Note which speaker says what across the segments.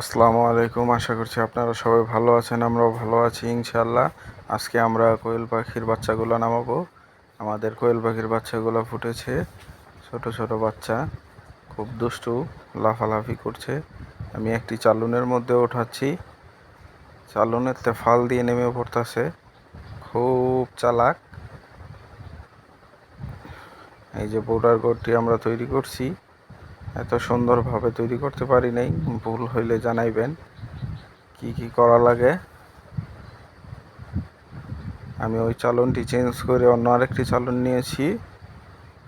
Speaker 1: আসসালামু আলাইকুম, আশা করছি আপনারা সবাই ভালো আছেন, আমরাও ভালো আছি ইনশাল্লাহ আজকে আমরা কোয়েল পাখির বাচ্চাগুলো নামাবো। আমাদের কোয়েল পাখির বাচ্চাগুলো ফুটেছে, ছোট ছোট বাচ্চা, খুব দুষ্টু, লাফালাফি করছে। আমি একটি চালুনের মধ্যে ওঠাচ্ছি। চালুনের ফাল দিয়ে নেমে পড়তেছে। খুব চালাক। এই যে বোর্ডার কোডটি আমরা তৈরি করছি। এত সুন্দরভাবে তৈরি করতে পারি নাই, ভুল হইলে জানাইবেন কি কি করা লাগে। আমি ওই চালনটি চেঞ্জ করে অন্য আরেকটি চালন নিয়েছি,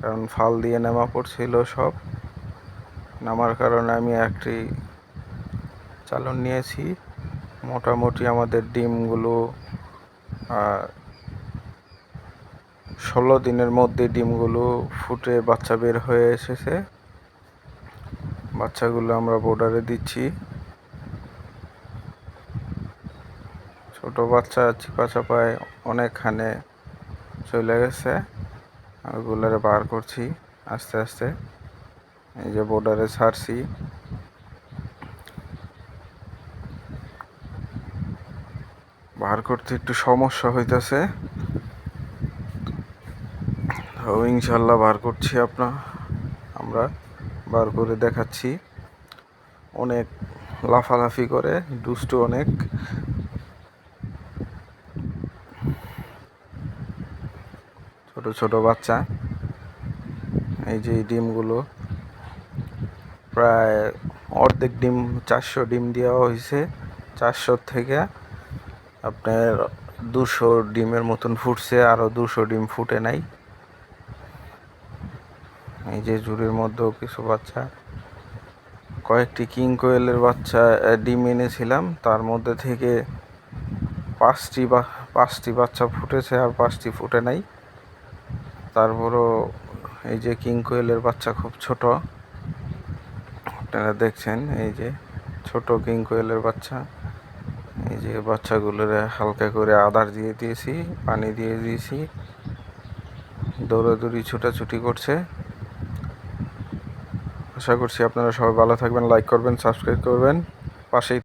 Speaker 1: কারণ ফাল দিয়ে নামা পড়ছিল সব। নামার কারণে আমি একটি চালন নিয়েছি। মোটামুটি আমাদের ডিমগুলো ষোলো দিনের মধ্যে ডিমগুলো ফুটে বাচ্চা বের হয়ে এসেছে। বাচ্চাগুলো আমরা বোর্ডারে দিচ্ছি। ছোট বাচ্চা চিপা চাপায় অনেকখানে চলে গেছে। ওগুলারে বার করছি আস্তে আস্তে। এই যে বোর্ডারে ছাড়ছি। বার করতে একটু সমস্যা হইতেছে। ইনশাল্লাহ বার করছি আপনার আমরা। বার করে দেখাচ্ছি। অনেক লাফালাফি করে, দুষ্টু অনেক। ছোট ছোট বাচ্চা। এই যে ডিমগুলো। প্রায় অর্ধেক ডিম, চারশো ডিম দেওয়া হয়েছে। চারশোর থেকে আপনার দুশো ডিমের মতন ফুটছে আরও দুশো ডিম ফুটে নাই। এই যে ঝুড়ির মধ্যেও কিছু বাচ্চা। কয়েকটি কিং কোয়েলের বাচ্চা ডিম এনেছিলাম। তার মধ্যে থেকে পাঁচটি বা, পাঁচটি বাচ্চা ফুটেছে আর পাঁচটি ফুটে নাই। তারপরও এই যে কিং কোয়েলের বাচ্চা খুব ছোট। আপনারা দেখছেন এই যে ছোট কিং কোয়েলের বাচ্চা। এই যে বাচ্চাগুলোর হালকা করে আদার দিয়ে দিয়েছি, পানি দিয়ে দিয়েছি। দৌড়াদৌড়ি, ছোটাছুটি করছে। আশা করছি আপনারা সবাই ভালো থাকবেন লাইক করবেন সাবস্ক্রাইব করবেন। পাশেই